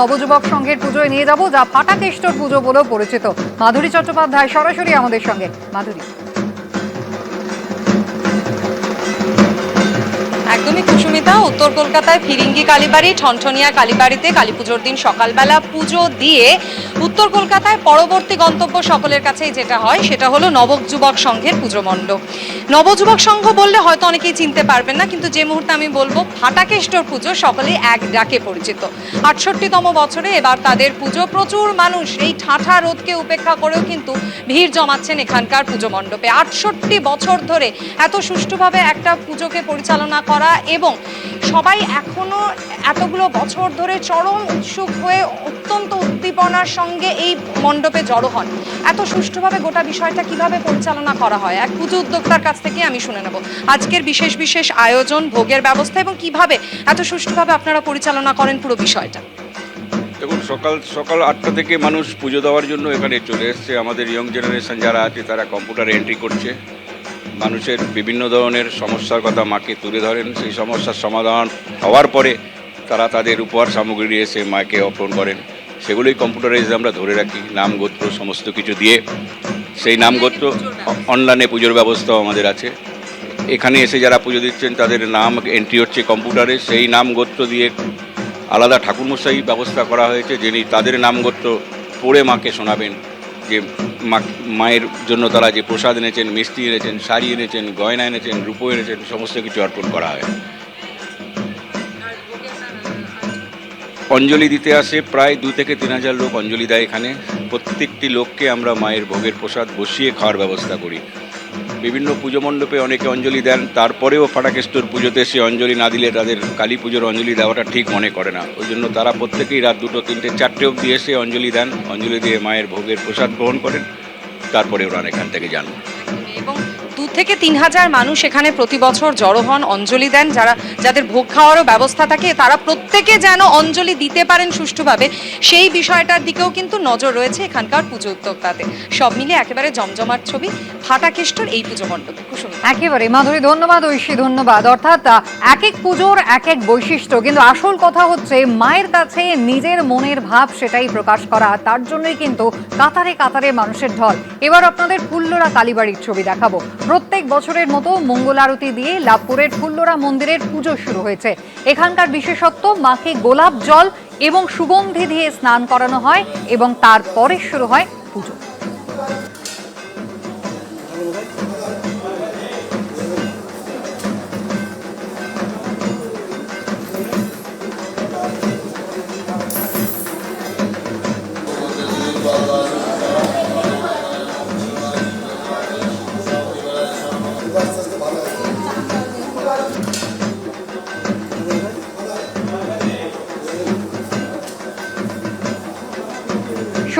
নবযুবক সংঘের পুজোয় নিয়ে যাব, যা ফাটাকেষ্টর পুজো বলেও পরিচিত। মাধুরী চট্টোপাধ্যায় সরাসরি আমাদের সঙ্গে। মাধুরী। একদমই কুসুমিতা, উত্তর কলকাতায় ফিরিঙ্গি কালীবাড়ি, ঠনঠনিয়া কালীবাড়িতে কালী পুজোর দিন সকালবেলা পুজো দিয়ে উত্তর কলকাতায় পরবর্তী গন্তব্য সকলের কাছেই যেটা হয়, সেটা হলো নবযুবক সংঘের পুজো মণ্ডপ। নবযুবক সংঘ বললে হয়তো অনেকেই চিনতে পারবেন না, কিন্তু যে মুহূর্তে আমি বলব ফাটাকেষ্টর পুজো সকলেই এক ডাকে পরিচিত। আটষট্টিতম বছরে এবার তাদের পুজো, প্রচুর মানুষ এই ঠাঠা রোদকে উপেক্ষা করেও কিন্তু ভিড় জমাচ্ছেন এখানকার পুজো মণ্ডপে। আটষট্টি বছর ধরে এত সুষ্ঠুভাবে একটা পুজোকে পরিচালনা করা এবং সবাই এখনও এতগুলো বছর ধরে চরম উৎসুক হয়ে অত্যন্ত উদ্দীপনার সঙ্গে এই মণ্ডপে জড়ো হন। এত সুষ্ঠুভাবে গোটা বিষয়টা কীভাবে পরিচালনা করা হয়, এক পুজো উদ্যোক্তার কাছ থেকে আমি শুনে নেব। আজকের বিশেষ বিশেষ আয়োজন, ভোগের ব্যবস্থা এবং কীভাবে এত সুষ্ঠুভাবে আপনারা পরিচালনা করেন পুরো বিষয়টা। দেখুন, সকাল সকাল আটটা থেকে মানুষ পুজো দেওয়ার জন্য এখানে চলে এসছে। আমাদের ইয়ং জেনারেশন যারা আছে, তারা কম্পিউটারে এন্ট্রি করছে। মানুষের বিভিন্ন ধরনের সমস্যার কথা মাকে তুলে ধরেন। সেই সমস্যার সমাধান হওয়ার পরে তারা তাদের উপহার সামগ্রী নিয়ে এসে মাকে অর্পণ করেন। সেগুলোই কম্পিউটারাইজ আমরা ধরে রাখি নাম গোত্র সমস্ত কিছু দিয়ে। সেই নাম গোত্র অনলাইনে পুজোর ব্যবস্থাও আমাদের আছে। এখানে এসে যারা পুজো দিচ্ছেন, তাদের নাম এন্ট্রি হচ্ছে কম্পিউটারে। সেই নাম গোত্র দিয়ে আলাদা ঠাকুরমশাই ব্যবস্থা করা হয়েছে, যিনি তাদের নাম গোত্র পড়ে মাকে শোনাবেন। যে মায়ের জন্য তারা যে প্রসাদ এনেছেন, মিষ্টি এনেছেন, শাড়ি এনেছেন, গয়না এনেছেন, রূপো এনেছেন, সমস্ত কিছু অর্পণ করা হয়। অঞ্জলি দিতে আসে, প্রায় দু থেকে তিন হাজার লোক অঞ্জলি দেয় এখানে। প্রত্যেকটি লোককে আমরা মায়ের ভোগের প্রসাদ বসিয়ে খাওয়ার ব্যবস্থা করি। বিভিন্ন পুজো মণ্ডপে অনেকে অঞ্জলি দেন, তারপরেও ফাটাকেষ্টর পুজোতে সে অঞ্জলি না দিলে তাদের কালী পুজোর অঞ্জলি দেওয়াটা ঠিক মনে করে না। ওই জন্য তারা প্রত্যেকেই রাত দুটো, তিনটে, চারটে অবধি এসে অঞ্জলি দেন। অঞ্জলি দিয়ে মায়ের ভোগের প্রসাদ গ্রহণ করেন। তারপরে ওরা এখান থেকে যান। দু থেকে তিন হাজার মানুষ এখানে প্রতি বছর জড়ো হন, অঞ্জলি দেন। যারা, যাদের ভোগ খাওয়ারও ব্যবস্থা থাকে, তারা প্রত্যেকে যেন অঞ্জলি দিতে পারেন সুষ্ঠুভাবে। সেই বিষয়টার দিকেও কিন্তু নজর রয়েছে এখানকার পুজো উদ্যোক্তাতে। সব মিলে একেবারে জমজমাট ছবি, ফাটাকেষ্টর এই পুজো মণ্ডপে। কুসুম একেবারে, মাধুরী, ধন্যবাদ, ঐশী, ধন্যবাদ। অর্থাৎ এক এক পুজোর এক এক বৈশিষ্ট্য। কিন্তু আসল কথা হচ্ছে, মায়ের কাছে নিজের মনের ভাব সেটাই প্রকাশ করা তার জন্যই কিন্তু কাতারে কাতারে মানুষের ঢল। এবার আপনাদের ফুল্লরা কালীবাড়ির ছবি দেখাবো। প্রত্যেক বছরের মতো মঙ্গল আরতি দিয়ে লাভপুরের ফুল্লরা মন্দিরের পুজো শুরু হয়েছে। এখানকার বিশেষত্ব, মাকে গোলাপ জল এবং সুগন্ধি দিয়ে স্নান করানো হয় এবং তারপরে শুরু হয় পুজো।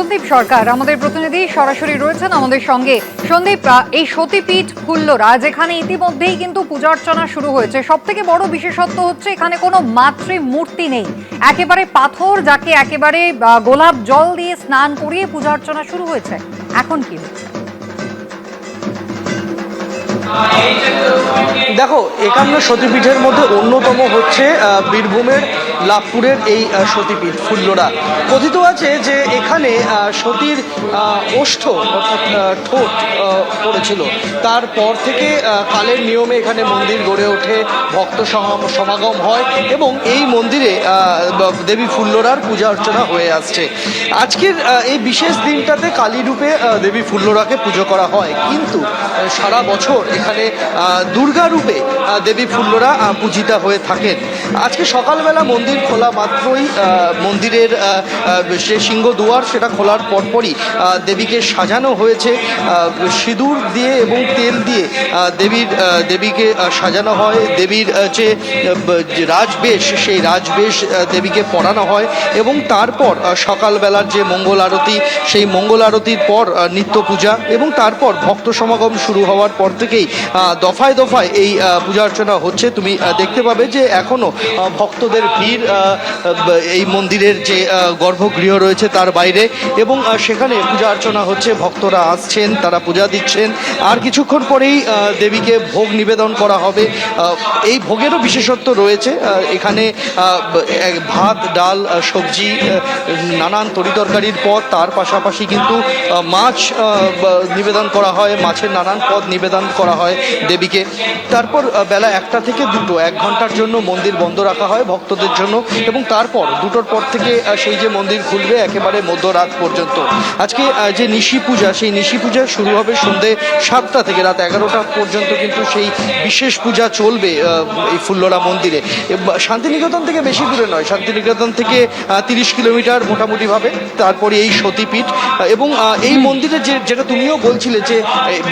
সন্দীপ সরকার, আমাদের প্রতিনিধি সরাসরি রয়েছেন আমাদের সঙ্গে সন্দীপ এই সতীপীঠ ফুল্লরা, যেখানে ইতিমধ্যেই কিন্তু পূজা অর্চনা শুরু হয়েছে। সব থেকে বড় বিশেষত্ব হচ্ছে, এখানে কোনো মাতৃ মূর্তি নেই। একেবারে পাথর যাকে একেবারে গোলাপ জল দিয়ে স্নান করিয়ে পূজা অর্চনা শুরু হয়েছে। এখন কি হচ্ছে? দেখো, একান্ন সতীপীঠের মধ্যে অন্যতম হচ্ছে বীরভূমের লাভপুরের এই সতীপীঠ ফুল্লরা। কথিত আছে যে এখানে সতীর ওষ্ঠ অর্থাৎ ঠোঁট পড়েছিল। তারপর থেকে কালের নিয়মে এখানে মন্দির গড়ে ওঠে, ভক্ত সমাগম- হয় এবং এই মন্দিরে দেবী ফুল্লরার পূজা অর্চনা হয়ে আসছে। আজকের এই বিশেষ দিনটাতে কালী রূপে দেবী ফুল্লরাকে পুজো করা হয়। কিন্তু সারা বছর এখানে দুর্গা রূপে দেবী ফুল্লরা পূজিতা হয়ে থাকেন। আজকে সকালবেলা মন্দির খোলা মাত্রই মন্দিরের যে সিংহ দুয়ার সেটা খোলার পরপরই দেবীকে সাজানো হয়েছে। সিঁদুর দিয়ে এবং তেল দিয়ে দেবীর দেবীকে সাজানো হয়। দেবীর যে রাজবেশ, সেই রাজবেশ দেবীকে পরানো হয় এবং তারপর সকালবেলার যে মঙ্গল আরতি, সেই মঙ্গল আরতির পর নিত্য পূজা এবং তারপর ভক্ত সমাগম শুরু হওয়ার পর থেকেই দফায় দফায় এই পূজা অর্চনা হচ্ছে। তুমি দেখতে পাবে যে এখনও ভক্তদের ভিড় মন্দির এই মন্দিরের যে গর্ভগৃহ রয়েছে তার বাইরে এবং সেখানে পূজা অর্চনা হচ্ছে, ভক্তরা আসছেন, তারা পূজা দিচ্ছেন। আর কিছুক্ষণ পরেই দেবীকে ভোগ নিবেদন করা হবে। এই ভোগেরও বিশেষত্ব রয়েছে। এখানে ভাত, ডাল সবজি নানান তরিতরকারির পদ। তার পাশাপাশি কিন্তু মাছ নিবেদন করা হয়। মাছের নানান পদ নিবেদন করা হয় দেবীকে। তারপর বেলা একটা থেকে দুটো, এক ঘণ্টার জন্য মন্দির বন্ধ রাখা হয়। ভক্তদের জন্য এবং তারপর দুটোর পর থেকে সেই যে মন্দির খুলবে একেবারে মধ্যরাত পর্যন্ত। আজকে যে নিশি পূজা সেই নিশি পূজা শুরু হবে সন্ধে সাতটা থেকে রাত এগারোটা পর্যন্ত কিন্তু সেই বিশেষ পূজা চলবে এই ফুল্লরা মন্দিরে। শান্তিনিকেতন থেকে বেশি দূরে নয় শান্তিনিকেতন থেকে তিরিশ কিলোমিটার মোটামুটিভাবে তারপরে এই সতীপীঠ। এবং এই মন্দিরে যে যেটা তুমিও বলছিলে যে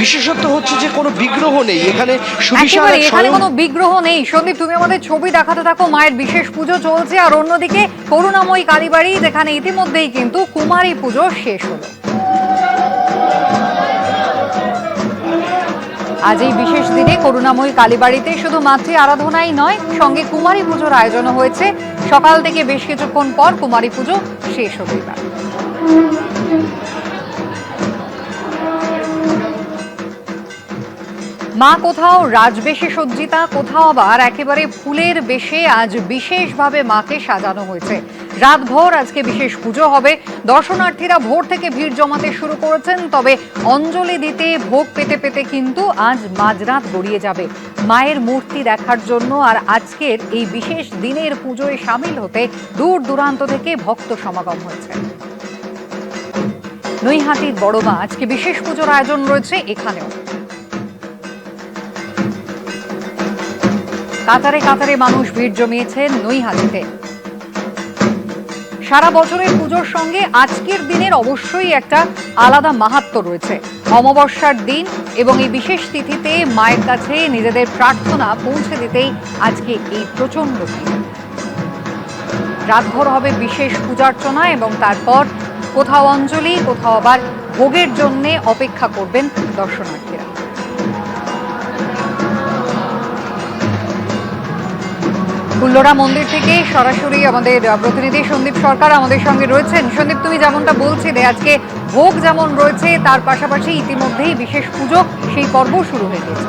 বিশেষত্ব হচ্ছে যে কোনো বিগ্রহ নেই এখানে সুবিশাল এখানে কোনো বিগ্রহ নেই। সন্দীপ তুমি আমাদের ছবি দেখাতে থাকো মায়ের বিশেষ পুজো চলছে আর অন্যদিকে করুণাময়ী কালীবাড়ি, যেখানে ইতিমধ্যেই কিন্তু কুমারী পুজো শেষ হলো। আজ এই বিশেষ দিনে করুণাময়ী কালীবাড়িতে শুধু মাতৃ আরাধনাই নয়, সঙ্গে কুমারী পুজোর আয়োজনও হয়েছে। সকাল থেকে বেশ কিছুক্ষণ পর কুমারী পুজো শেষ হলো এবার। মা কোথাও রাজবেশে সজ্জিতা, কোথাও আবার একেবারে ফুলের বেশে আজ বিশেষভাবে মাকে সাজানো হয়েছে। রাতভর আজকে বিশেষ পুজো হবে। দর্শনার্থীরা ভোর থেকে ভিড় জমাতে শুরু করেছেন, তবে অঞ্জলি দিতে, ভোগ পেতে পেতে কিন্তু আজ মাঝরাত গড়িয়ে যাবে। মায়ের মূর্তি দেখার জন্য আর আজকের এই বিশেষ দিনের পুজোয় সামিল হতে দূর দূরান্ত থেকে ভক্ত সমাগম হয়েছে নৈহাটির বড় মা, আজকে বিশেষ পুজোর আয়োজন রয়েছে এখানেও। কাতারে কাতারে মানুষ ভিড় জমিয়েছেন নৈহাটিতে। সারা বছরের পুজোর সঙ্গে আজকের দিনের অবশ্যই একটা আলাদা মাহাত্ম রয়েছে। অমাবস্যার দিন এবং এই বিশেষ তিথিতে মায়ের কাছে নিজেদের প্রার্থনা পৌঁছে দিতেই আজকে এই প্রচণ্ড ভিড়। রাতভর হবে বিশেষ পূজার্চনা এবং তারপর কোথাও অঞ্জলি, কোথাও আবার ভোগের জন্য অপেক্ষা করবেন দর্শনার্থীরা। ফুল্লরা মন্দির থেকে সরাসরি আমাদের প্রতিনিধি সন্দীপ সরকার আমাদের সঙ্গে রয়েছেন। সন্দীপ, তুমি যেমনটা বলছিলে আজকে ভোগ যেমন রয়েছে, তার পাশাপাশি ইতিমধ্যেই বিশেষ পুজো, সেই পর্ব শুরু হয়ে গেছে।